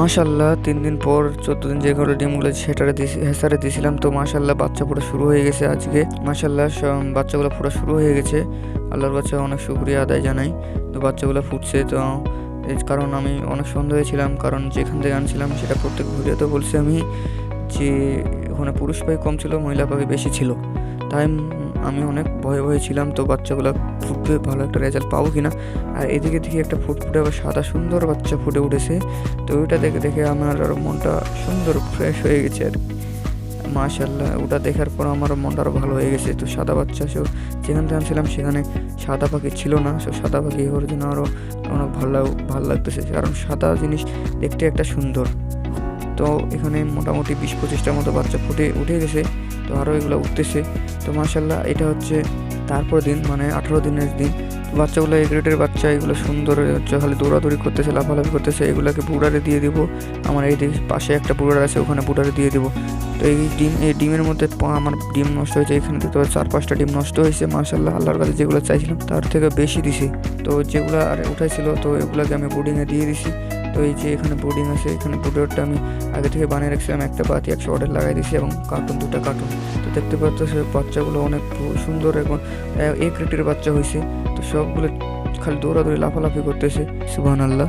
মাশাল্লাহ তিন দিন পর, চোদ্দ দিন যে ঘরে ডিমগুলো সেটারে হেসারে দিয়েছিলাম তো মাশাল্লাহ বাচ্চা ফোটা শুরু হয়ে গেছে আজকে। মাশাল্লাহ বাচ্চাগুলো ফোটা শুরু হয়ে গেছে। আল্লাহর বাচ্চা অনেক শুক্রিয়া আদায় জানাই। তো বাচ্চাগুলো ফুটছে, তো কারণ আমি অনেক সন্দেহ ছিলাম। কারণ যেখান থেকে আনছিলাম, সেটা প্রত্যেক ভিডিওতে বলছি আমি যে, ওখানে পুরুষ পাখি কম ছিল, মহিলা পাখি বেশি ছিল। তাই আমি অনেক ভয়ে ভয়ে ছিলাম। তো বাচ্চাগুলো ফুটবে, ভালো একটা রেজাল্ট পাবো কিনা। আর এদিকে দেখি একটা ফুটফুটে আবার সাদা সুন্দর বাচ্চা ফুটে উঠেছে। তো ওইটা দেখে দেখে আমার আরও মনটা সুন্দর ফ্রেশ হয়ে গেছে আর মাশাল্লাহ ওটা দেখার পর আমার মনটা আরও ভালো হয়ে গেছে। তো সাদা বাচ্চা সে যেখান থেকে আনছিলাম সেখানে সাদা পাখি ছিল না। সো সাদা পাখি ওর জন্য আরও অনেক ভালো ভালো লাগতেছে। কারণ সাদা জিনিস দেখতে একটা সুন্দর। তো এখানে মোটামুটি বিশ পঁচিশটার মতো বাচ্চা ফুটে, উঠে গেছে। তো আরও এগুলো উঠতেছে। তো মাশাল্লাহ এটা হচ্ছে তারপর দিন মানে আঠারো দিনের দিন, বাচ্চাগুলো এই গ্রেডের বাচ্চা, এগুলো সুন্দর, হচ্ছে খালি দৌড়াদৌড়ি করতেছে, লাফালাফি করতেছে, এগুলোকে বুড়ারে দিয়ে দিব। আমার এই পাশে একটা বুড়ার আছে, ওখানে বুড়ারে দিয়ে দিব। তো এই ডিম, এই ডিমের মধ্যে আমার ডিম নষ্ট হয়েছে, এখানে তো চার পাঁচটা ডিম নষ্ট হয়েছে মাশাল্লাহ আল্লাহর কাছে যেগুলো চাইছিলাম, তার থেকে বেশি দিছি। তো যেগুলো আর উঠাইছিল, তো এগুলোকে আমি বোর্ডিংয়ে দিয়ে দিছি। তো এই যে এখানে বোর্ডিং আছে, এখানে বোর্ডারটা আমি আগে থেকে বানিয়ে রাখছিলাম, একটা বাতি, একশো অর্ডার লাগাই দিয়েছি এবং কার্টুন দুটো কার্টুন তো দেখতে পাচ্ছ সে বাচ্চাগুলো অনেক সুন্দর এবং এক রেটের বাচ্চা হয়েছে। তো সবগুলো খালি দৌড়াদৌড়ি, লাফালাফি করতেছে সুবহান আল্লাহ